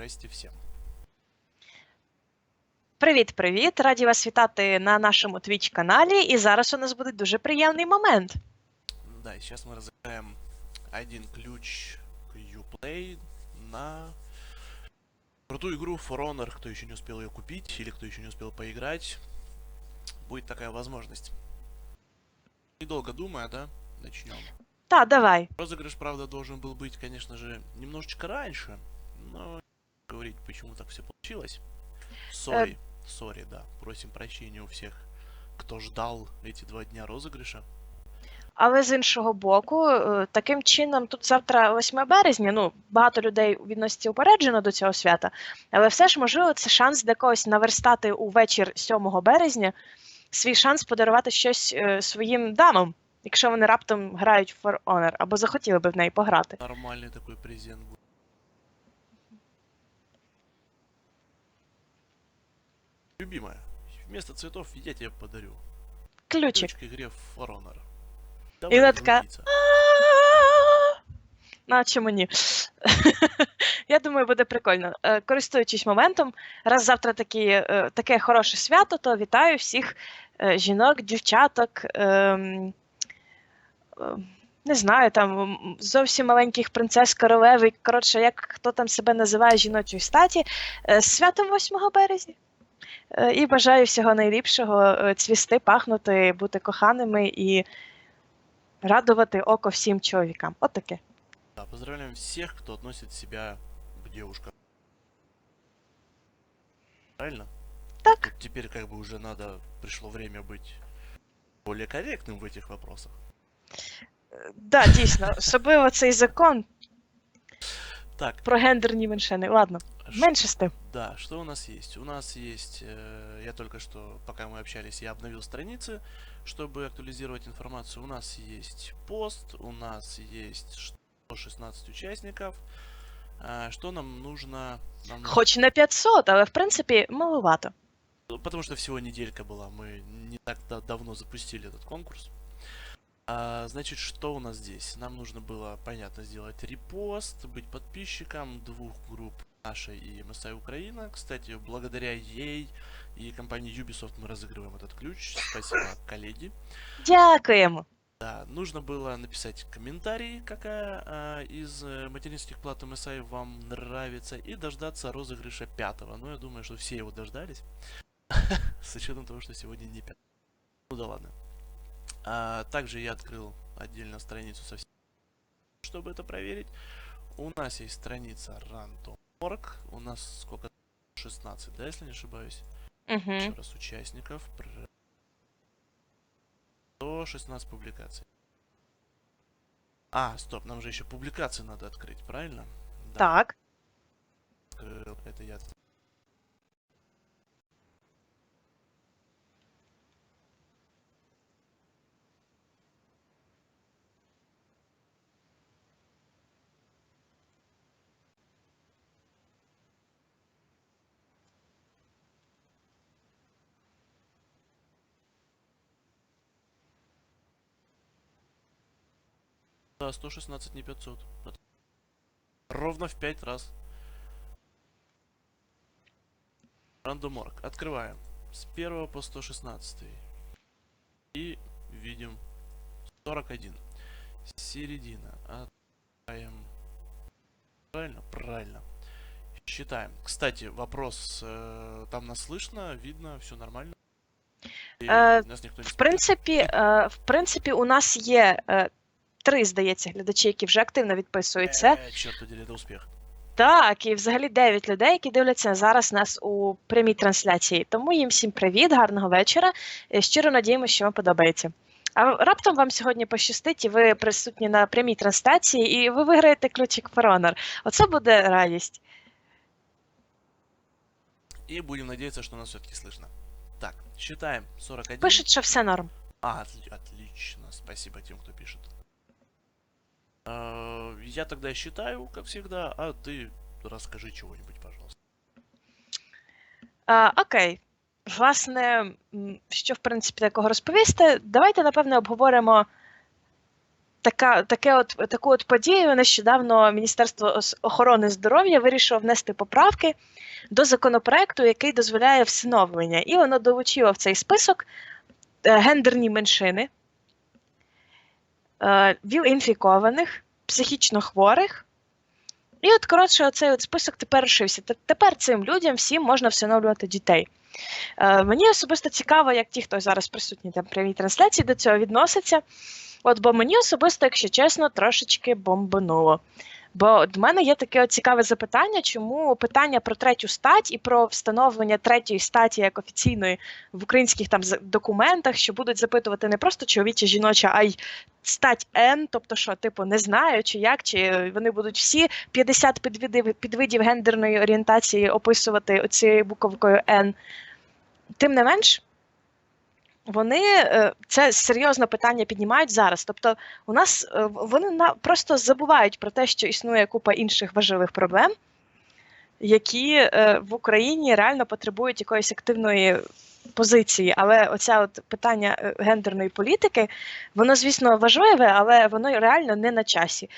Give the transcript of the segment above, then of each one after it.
Здрасте всем. Привіт, привіт! Раді вас вітати на нашому Twitch каналі. І зараз у нас буде дуже приємний момент. Да, и сейчас мы разыграем один ключ к Uplay на крутую игру For Honor. Кто еще не успел ее купить или кто еще не успел поиграть, будет такая возможность. Недолго думая, да, начнем. Та, давай. Розыгрыш, правда, должен был быть, конечно же, немножечко раньше, но говорить, почему так все получилось. Сори, сори, да. Просим прощения у всех, кто ждал эти два дня розыгрыша. Але з іншого боку, е, таким чином, тут завтра 8 березня, ну, багато людей у відносці упереджено до цього свята, але все ж, можливо, це шанс для когось наверстати у вечір 7 березня свій шанс подарувати щось е, своїм дамам, якщо вони раптом грають в For Honor, або захотіли би в неї пограти. Нормальный такой презент будет. Любимая, вместо цветов я тебе подарю. Ключик. Ключ к игре в For Honor. І вона така. Я думаю, буде прикольно. Е, Користуючись моментом, раз завтра такі, е, таке хороше свято, то вітаю всіх е, жінок, дівчаток. ем, е, Не знаю, там м, зовсім маленьких принцес королеви, коротше, як хто там себе називає жіночої статі, е, з святом 8 березня. Е, І бажаю всього найліпшого, е, цвісти, пахнути, бути коханими і радувати око всім чоловікам. От таке. Да, поздравляем всех, кто относит себя к девушкам. Правильно? Так. Тут теперь как бы уже надо, пришло время быть более корректным в этих вопросах. Да, дійсно, особливо цей закон Так, про гендерні меншини. Ладно, Тим. Да, что у нас есть? У нас есть, э, я только что, пока мы общались, я обновил страницы, чтобы актуализировать информацию. У нас есть пост, у нас есть 116 участников. А, Что нам нужно? Нам Хоч на 500, але в принципі маловато. Потому что всего неделька была, мы не так да- давно запустили этот конкурс. А, значит, что у нас здесь? Нам нужно было, понятно, сделать репост, быть подписчиком двух групп нашей и MSI Украина. Кстати, благодаря ей и компании Ubisoft мы разыгрываем этот ключ. Спасибо, коллеги. Дякуємо. Да, нужно было написать комментарий, какая а, из э, материнских плат MSI вам нравится, и дождаться розыгрыша пятого. Ну, я думаю, что все его дождались. С учетом того, что сегодня не пятый. Ну да ладно. А, также я открыл отдельно страницу со всем, чтобы это проверить. У нас есть страница random.org. У нас сколько? 16, да, если не ошибаюсь? Угу. Еще раз участников. Пр- 116 публикаций. А, стоп, нам же еще публикации надо открыть, правильно? Да, Так. открыл. Это я. Да, 116, не 500. Это Ровно в 5 раз. Рандоморг. Открываем. С 1 по 116. И видим 41. Середина. Открываем. Правильно? Правильно. Считаем. Кстати, вопрос. э, там нас слышно, видно, все нормально? И Э, нас никто не В принципі, е, в принципі, у нас є е, три, здається, глядачі, які вже активно відписуються. Э, черт подери, это успех. Так, і взагалі 9 людей, які дивляться зараз нас у прямій трансляції. Тому їм всім привіт, гарного вечора. Е, Щиро надіємося, що вам подобається. А раптом вам сьогодні пощастить, і ви присутні на прямій трансляції, і ви виграєте ключик For Honor. Оце буде радість. И будем надеяться, что нас все-таки слышно. Так, считаем. 41. Пишуть, що все норм. А, отли- отлично. Спасибо тем, кто пишет. Э, Я тогда считаю, как всегда, а ты расскажи чего-нибудь, пожалуйста. А, окей. Власне, що в принципі такого розповісти? Давайте, напевне, обговоримо така, таке от, таку от подію нещодавно Міністерство охорони здоров'я вирішило внести поправки до законопроекту, який дозволяє всиновлення. І воно долучило в цей список е, гендерні меншини, віл-інфікованих, психічно хворих. І от, коротше, оцей от список тепер розшився. Тепер цим людям всім можна всиновлювати дітей. Е, мені особисто цікаво, як ті, хто зараз присутні там прямій трансляції, до цього відноситься. От, бо мені особисто, якщо чесно, трошечки бомбануло. Бо до мене є таке цікаве запитання, чому питання про третю стать і про встановлення третьої статі як офіційної в українських там документах, що будуть запитувати не просто чоловіча, жіноча, а й стать Н, тобто що, типу, не знаю, чи як, чи вони будуть всі 50 підвидів, підвидів гендерної орієнтації описувати оцією буковкою Н. Тим не менш, вони е, це серйозне питання піднімають зараз. Тобто, у нас е, вони просто забувають про те, що існує купа інших важливих проблем, які е, в Україні реально потребують якоїсь активної позиції. Але оця от питання е, гендерної політики, воно, звісно, важливе, але воно реально не на часі.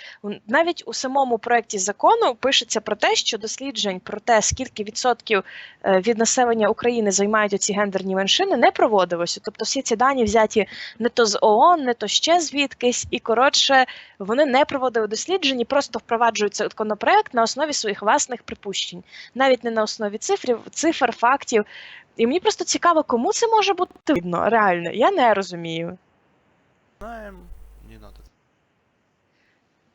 Навіть у самому проєкті закону пишеться про те, що досліджень про те, скільки відсотків е, від населення України займають оці гендерні меншини, не проводилося. Тобто всі ці дані взяті не то з ООН, не то ще звідкись, і коротше, вони не проводили досліджень, просто впроваджують цей законопроект на основі своїх власних припущень, навіть не на основі цифрів, цифр, фактів. І мені просто цікаво, кому це може бути видно, реально. Я не розумію. Знаем, не надо.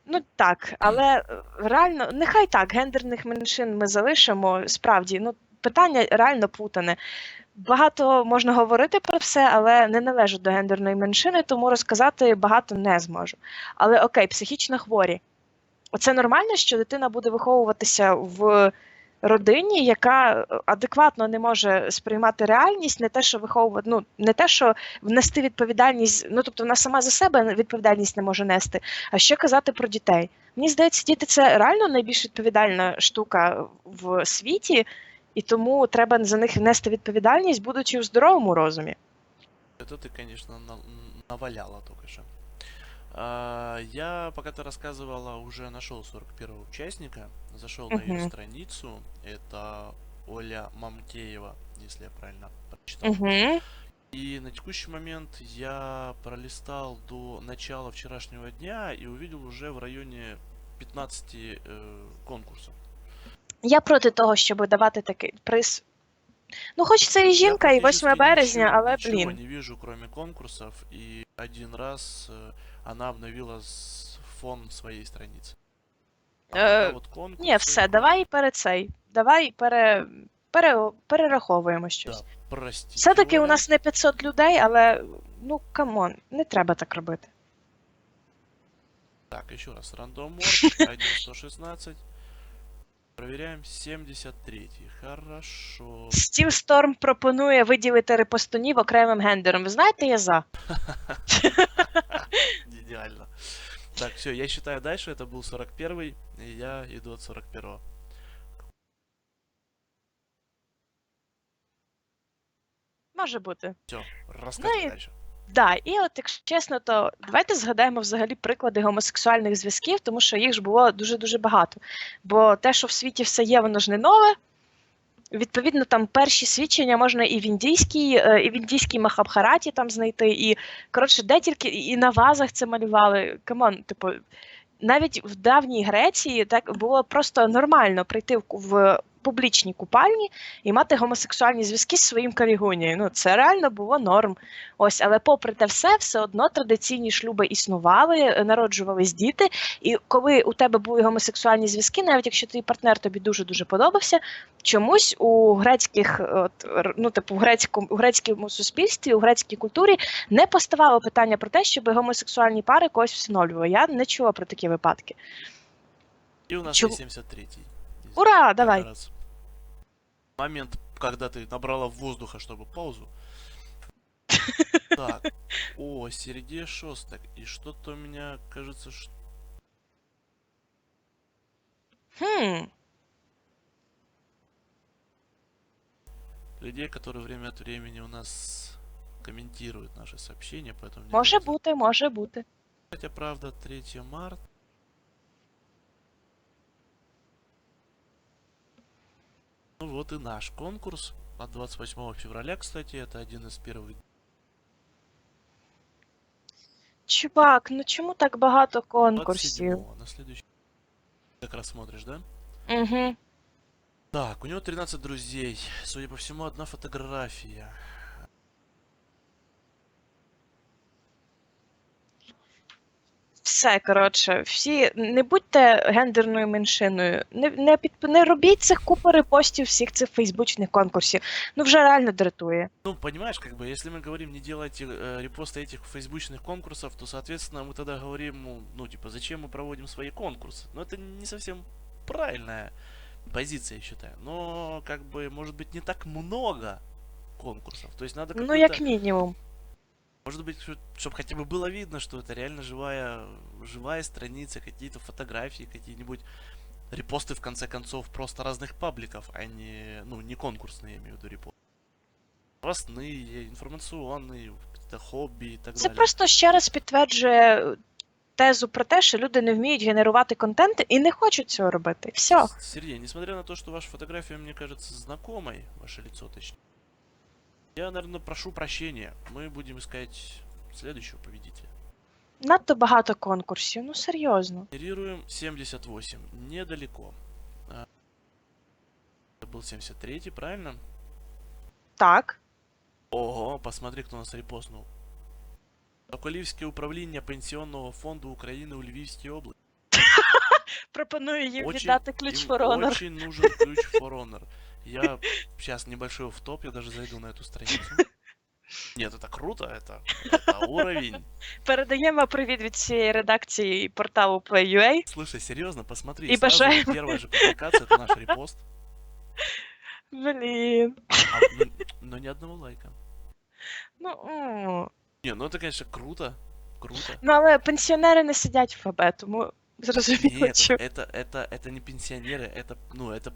Ну так, але е, реально, нехай так, гендерних меншин ми залишимо. Справді, ну питання реально путане. Багато можна говорити про все, але не належу до гендерної меншини, тому розказати багато не зможу. Але окей, психічно хворі. Оце нормально, що дитина буде виховуватися в родині, яка е, адекватно не може сприймати реальність, не те, що виховувати, ну не те, що внести відповідальність, ну тобто вона сама за себе відповідальність не може нести. А що казати про дітей? Мені здається, діти це реально найбільш відповідальна штука в світі, і тому треба за них нести відповідальність, будучи у здоровому розумі. Ты, конечно, на- наваляла только что. А, Я, пока ты рассказывала, уже нашел 41 участника. Зашел на ее Мгм. страницу. Это Оля Мамкеева, если я правильно прочитал. Угу. И на текущий момент я пролистал до начала вчерашнего дня и увидел уже в районе 15 э, конкурсов. Я проти того, щоб давати такий приз. Ну, хоч це і жінка, Я і 8 практически березня, ничего- але ничего блін. не вижу, кроме конкурсов, и один раз э, она обновила фон своей страницы. А Е, вот конкурсы- Ні, все, давай перед цей. Давай пере, пере, перераховуємо щось. Да. Все-таки у нас не 500 людей, але ну камон, не треба так робити. Так, еще раз. Рандом Морг 1116. Проверяем 73. Хорошо. Стів Сторм пропонує виділити репостунів окремим гендером. Ви знаєте, я за. Идеально. Так, все, я считаю дальше. Это был 41 и я иду от 41 Може бути. Все, рассказывай и- дальше. Да, і от, якщо чесно, то давайте згадаємо взагалі приклади гомосексуальних зв'язків, тому що їх ж було дуже-дуже багато. Бо те, що в світі все є, воно ж не нове. Відповідно, там перші свідчення можна і в індійській, е, і в індійській Махабхараті там знайти, і коротше, де тільки і на вазах це малювали. Камон, типу, навіть в давній Греції так було просто нормально прийти в, в публічній купальні і мати гомосексуальні зв'язки з своїм калігунією. Ну, це реально було норм. Ось, але попри те все, все одно традиційні шлюби існували, народжувались діти. І коли у тебе були гомосексуальні зв'язки, навіть якщо твій партнер тобі дуже дуже подобався, чомусь у грецьких, от, ну типу, в грецькому, у грецькому суспільстві, у грецькій культурі не поставало питання про те, щоб гомосексуальні пари когось всиновлювали. Я не чула про такі випадки. И у нас Чего? есть 73 Здесь Ура, давай. раз Момент, когда ты набрала воздуха, чтобы паузу. Так. О, Сергей Шостак. И что-то у меня кажется, что... Хм, людей, которые время от времени у нас комментируют наши сообщения, поэтому... може бути, може бути. Хотя, правда, 3 марта. Ну вот и наш конкурс от 28 февраля, кстати, это один из первых. Чувак, ну чому так багато конкурсів? 27 на следующий. Как раз смотришь, да? Угу. Так, у него 13 друзей. Судя по всему, одна фотография. Все, коротше, всі не будьте гендерною меншиною, не, не, під, не робіть цих купи репостів всіх цих фейсбучних конкурсів. Ну вже реально дратує. Ну, понимаешь, как бы, если мы говорим не делайте э, репосты этих фейсбучных конкурсов, то, соответственно, мы тогда говорим, ну, ну, типа, зачем мы проводим свои конкурсы? Но это не совсем правильная позиция, я считаю. Но, как бы, может быть, не так много конкурсов. То есть надо Ну, какой-то... як мінімум. Может быть, чтобы хотя бы было видно, что это реально живая, живая страница, какие-то фотографии, какие-нибудь репосты, в конце концов, просто разных пабликов, а не, ну, не конкурсные, я имею в виду репосты. Новостные, информационные, какие-то хобби и так Це далее. просто ще раз підтверджує тезу про те, що люди не вміють генерувати контент і не хочуть цього робити. Все. С- Сергей, несмотря на то, что ваша фотография мне кажется знакомой, ваше лицо точнее, я, наверное, прошу прощения. Мы будем искать следующего победителя. Надто багато конкурсів, ну серйозно. Генерируем 78. Недалеко. А, Это был 73 правильно? Так. Ого, посмотри, кто нас репостнул. Соколівське управління Пенсіонного фонду України у Львівській області. Пропоную їм Очень- віддати ключ им for Honor. Очень нужен ключ for Honor. Я сейчас небольшой в топ, я даже зайду на эту страницу. Нет, это круто, это, это уровень. Передаємо привіт від цієї редакції порталу Play.ua. Слушай, серьезно, посмотри, И сразу обожаем. первая же публикация, это наш репост. Блін. А, ну, но ни одного лайка. Ну, м. Не, ну это, конечно, круто. Круто. ну але пенсіонери не сидять в ФБ, тому зрозуміло, Нет, що. это, это, это не пенсионеры, это, ну, это,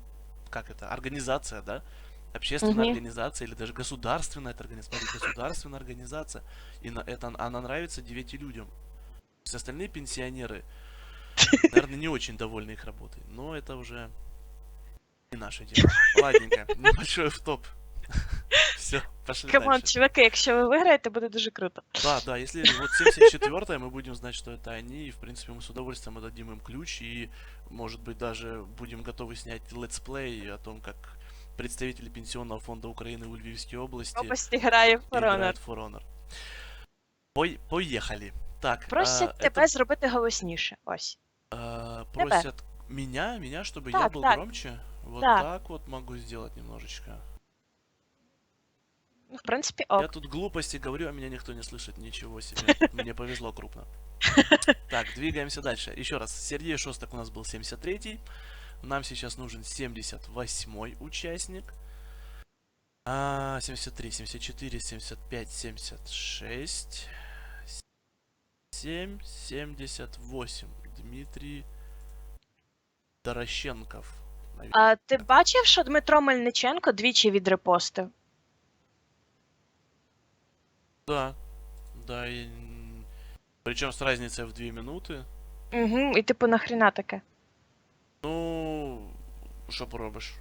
как это, организация, да? Общественная Мгм. организация или даже государственная это организация. Государственная организация. И на, это, она нравится девяти людям. Все остальные пенсионеры, наверное, не очень довольны их работой. Но это уже не наше дело. Ладненько, небольшой в топ. Все, пошли Камон, дальше. чуваки, якщо ви виграєте, буде дуже круто. Да, да, если вот 74 мы будем знать, что это они, и в принципе мы с удовольствием отдадим им ключ, и может быть даже будем готовы снять летсплей о том, как представители Пенсионного фонда Украины в Львивской области Області грає в Honor. играют в For Honor. Пой- поехали. Так, Просять а, тебе это, зробити голосніше. Ось. а, Тебе. просят меня, меня, чтобы я Так, был так. громче. Вот Да. так вот могу сделать немножечко. Ну, в принципі, Я ок. тут глупости говорю, а меня никто не слышит. Ничего себе. Мне повезло крупно. Так, двигаемся дальше. Еще раз. Сергей Шостак у нас был 73-й. Нам сейчас нужен 78-й участник. А, 73, 74, 75, 76. 7, 78. Дмитрий Дорощенков. навер- А ти бачив, що Дмитро Мельниченко двічі відрепостив? Да. Да, и... Причем с разницей в 2 минуты. Угу, і типу нахріна таке? Ну, что поробишь?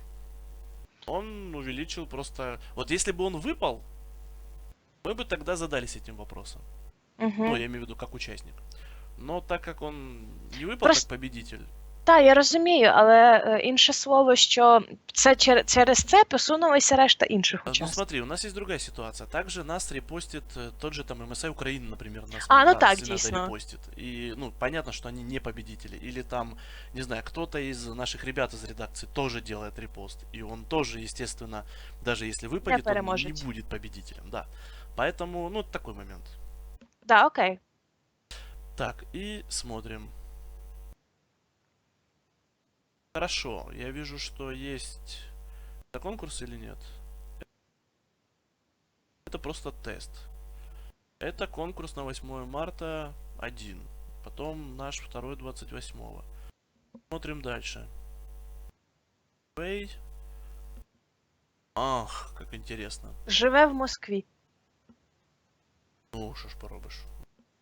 Он увеличил просто... Вот если бы он выпал, мы бы тогда задались этим вопросом. Угу. Ну, я имею в виду как участник. Но так как он не выпал Просто- как победитель, Так, я розумію, але е, інше слово, що це чер- через це посунулися решта інших а, ну учасників. смотри, у нас есть другая ситуация. Также нас репостит э, тот же там MSI Украины, например, нас, А, ну нас так, иногда действительно. репостит. И, ну, понятно, что они не победители. Или там, не знаю, кто-то из наших ребят из редакции тоже делает репост. И он тоже, естественно, даже если выпадет, он не переможет. будет победителем, да. Поэтому, ну, такой момент. Да, окей. Так, и смотрим. Хорошо, я вижу, что есть... Это конкурс или нет? Это просто тест. Это конкурс на 8 марта 1. Потом наш второй 28. Смотрим дальше. Пэй. Ах, как интересно. Живе в Москві. Ну, что ж поробишь.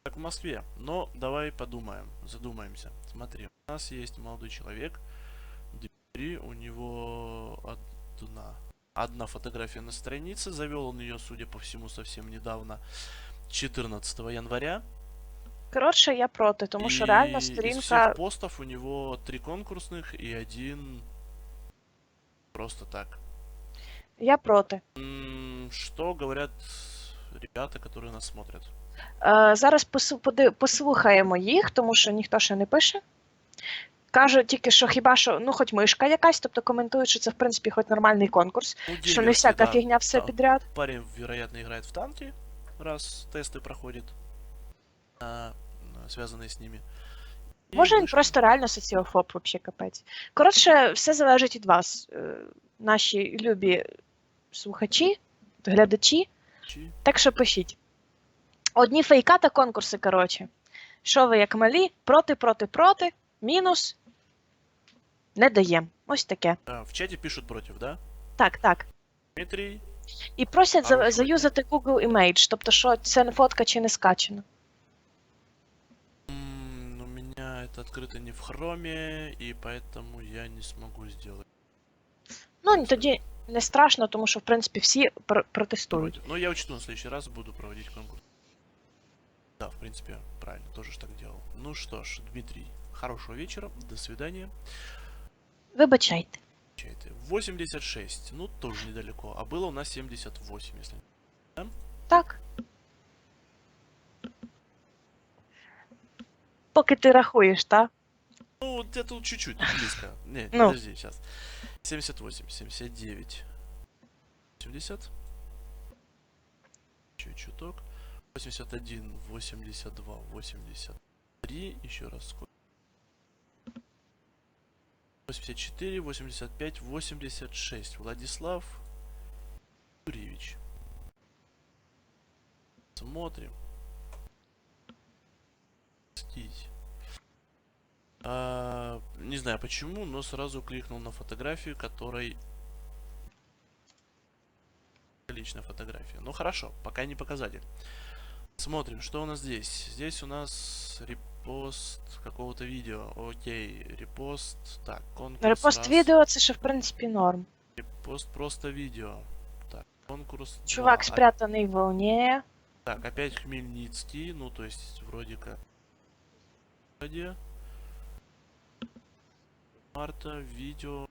как в Москве. Но давай подумаем, задумаемся. Смотри, у нас есть молодой человек, Дмитрий, у него одна, одна фотография на странице, завел он ее, судя по всему, совсем недавно, 14 января. Коротше, я проти, тому що реально И Из сторінка. всех постов у него три конкурсных и один просто так. Я проти. М, Что говорят ребята, которые нас смотрят? Е, зараз посу- поди- послухаємо їх, тому що ніхто ще не пише. Кажуть тільки, що хіба що, ну, хоч мишка якась, тобто коментують, що це в принципі хоч нормальний конкурс, Ну, що не Дельверс, всяка да, фігня все да. підряд. Парень, вероятно, играет в танки, раз тесты проходит, а, связанные с ними. И Може, він вышел. просто реально соціофоб, взагалі капець. Коротше, все залежить від вас, е, наші любі слухачі, глядачі. Чи- Так що пишіть. Одні фейка та конкурси, коротше. Що ви як малі? Проти, проти, проти, мінус. Не даємо. Ось таке. а, В чате пишут против, да? Так, так. Дмитрий, І просять за, Хорошо. заюзати Google Image, тобто, що це не фотка чи не скачено. м, у меня это открыто не в хроме, и поэтому я не смогу сделать. Ну, тоді не страшно, тому що, в принципі, всі пр- протестують. Против. Но я учту на следующий раз, буду проводить конкурс. Да, в принципе, правильно, тоже ж так делал. Ну что ж, Дмитрий, хорошего вечера, до свидания. Вибачайте. Чайты. 86, ну тоже недалеко, а было у нас 78, если... Так. Поки ти рахуєш, так? Ну, где-то чуть-чуть, близко. Не, Ну. подожди, сейчас. 78, 79, 80. Чуть чуток. 81, 82, 83. Еще раз сколько? 84, 85, 86. Владислав Юрьевич. Смотрим. А, не знаю почему, но сразу кликнул на фотографию, которой... Личная фотография. Ну хорошо, пока не показатель. Смотрим, что у нас здесь. Здесь у нас репост какого-то видео. Окей, репост. Так, конкурс. Репост раз. відео це ще в принципі норм. Репост просто видео. Так, конкурс. Чувак два. спрятаний в волні. Так, опять Хмельницкий, ну то есть вроде как. Где? Марта, видео.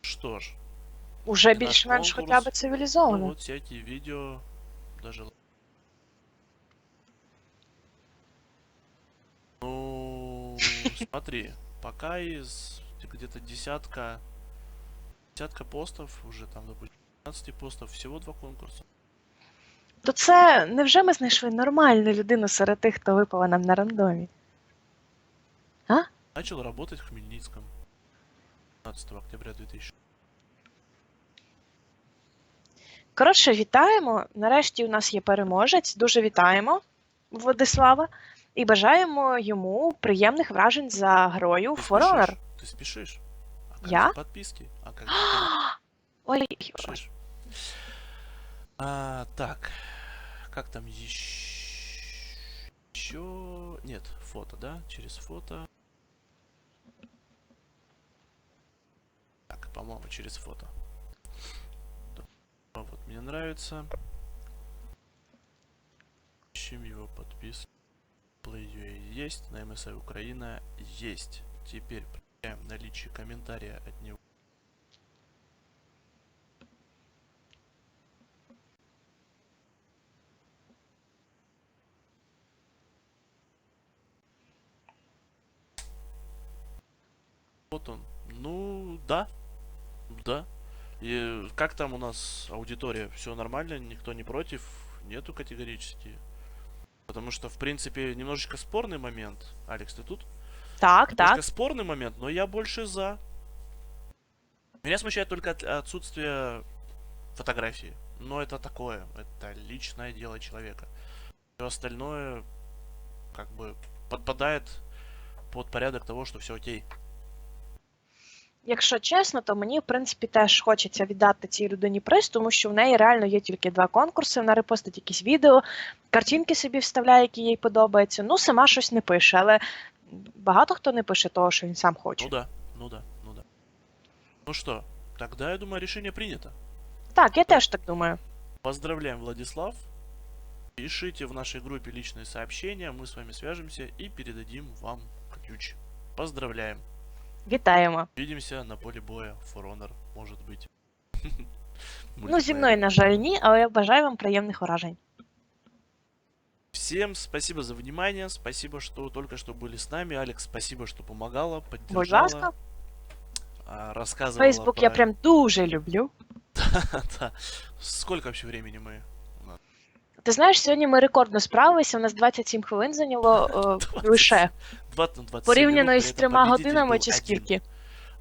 Что ж, Уже Наш більш-менш конкурс. хоча б ну цивілізовано. вот всякие видео, даже. смотри, пока из где-то десятка, десятка постов, уже там, допустим, 15 постов, всего два конкурса. То це невже ми знайшли нормальну людину серед тих, хто випала нам на рандомі? А? Начал работать в Хмельницком 15 октября 2000. Коротше, вітаємо. Нарешті у нас є переможець. Дуже вітаємо Владислава і бажаємо йому приємних вражень за грою Ты For Honor. спешишь? Ты спешишь? А как Я? же подписки? А как же ты Ой, спешишь? А, так, как там еще? Еще нет фото, да? Через фото. Так, по-моему, через фото. Да. А вот мне нравится. Ищем его подписку. Play.ua есть, на MSI Украина есть. Теперь проверяем наличие комментария от него. Вот он. Ну, да. Да. И как там у нас аудитория? Все нормально? Никто не против? Нету категорически. Потому что, в принципе, немножечко спорный момент. Алекс, ты тут? Так, Немножко так. спорный момент, но я больше за. Меня смущает только от- отсутствие фотографии. Но это такое. Это личное дело человека. Все остальное как бы подпадает под порядок того, что все окей. Якщо чесно, то мені, в принципі, теж хочеться віддати цій людині приз, тому що в неї реально є тільки два конкурси. Вона репостить якісь відео, картинки собі вставляє, які їй подобаються. Ну, сама щось не пише, але багато хто не пише того, що він сам хоче. Ну да, ну да, ну да. Ну что, тогда, я думаю, решение принято. Так, я теж так думаю. Поздравляем, Владислав. Пишите в нашей группе личные сообщения, мы с вами свяжемся и передадим вам ключ. Поздравляем. Вітаємо. Увидимся на поле боя. For Honor, может быть. Ну, зі мною, на жаль, ні, але я бажаю вам приємних уражень. Всем спасибо за внимание, спасибо, что только что были с нами. Алекс, спасибо, что помогала, Будь поддержала, ласка, а, рассказывала Фейсбук я про- прям дуже люблю. Да. Сколько вообще времени мы? Ти знаєш, сьогодні ми рекордно справилися, у нас 27 хвилин зайняло е, 20. лише 20 на 27 порівняно минут, із при этом трьома победитель годинами был чи один. скільки.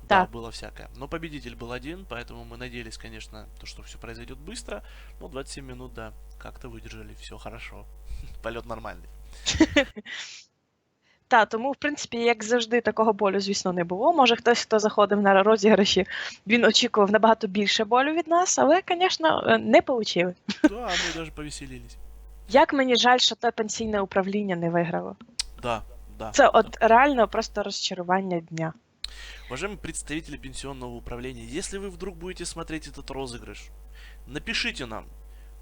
Да, Да. было всякое. Но победитель был один, поэтому мы надеялись, конечно, то, что все произойдет быстро. Но 27 минут, да, как-то выдержали, все хорошо. Полет нормальный. Та, тому, в принципі, як завжди, такого болю, звісно, не було. Може, хтось, хто заходив на розіграші, він очікував набагато більше болю від нас, але, звісно, е, не отримали. Да, мы даже повеселились. Як мені жаль, що те пенсійне управління не виграло. Да, да. Це от реально просто розчарування дня. Уважаемые представители пенсионного управления, если вы вдруг будете смотреть этот розыгрыш, напишите нам.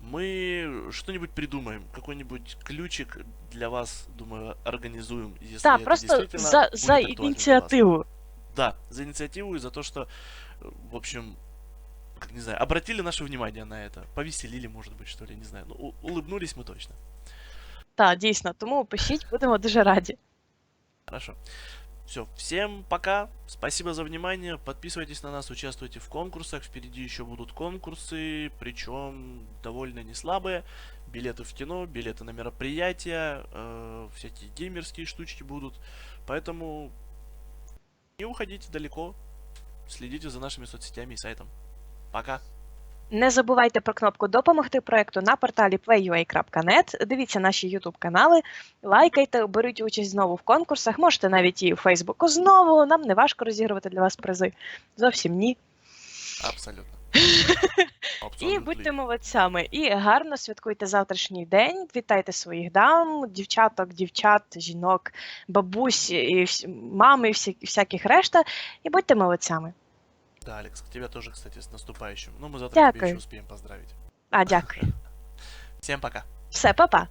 Мы что-нибудь придумаем, какой-нибудь ключик для вас, думаю, организуем. Если Так, это просто действительно за, будет за актуально для вас. ініціативу. Да, за инициативу и за то, что, э, в общем, как не знаю, обратили наше внимание на это. Повеселили, может быть, что ли, не знаю. Ну, у- улыбнулись мы точно. Так, дійсно, тому пишіть, будемо дуже раді. Хорошо. Все, всем пока. Спасибо за внимание. Подписывайтесь на нас, участвуйте в конкурсах. Впереди еще будут конкурсы, причем довольно не слабые. Билеты в кино, билеты на мероприятия, э, всякие геймерские штучки будут. Поэтому не уходите далеко. Следите за нашими соцсетями и сайтом. Пока. Не забувайте про кнопку допомогти проекту на порталі playua.net. Дивіться наші YouTube канали, лайкайте, беріть участь знову в конкурсах. Можете навіть і у Фейсбуку знову. Нам не важко розігрувати для вас призи. Зовсім ні. Абсолютно. І будьте молодцями. І гарно святкуйте завтрашній день. Вітайте своїх дам, дівчаток, дівчат, жінок, бабусь, і мами, і всяких решта. І будьте молодцями. Да, Алекс, тебя тоже, кстати, с наступающим. Ну, мы завтра Дякую. еще успеем поздравить. А, дякую. Всем пока. Все, па-па.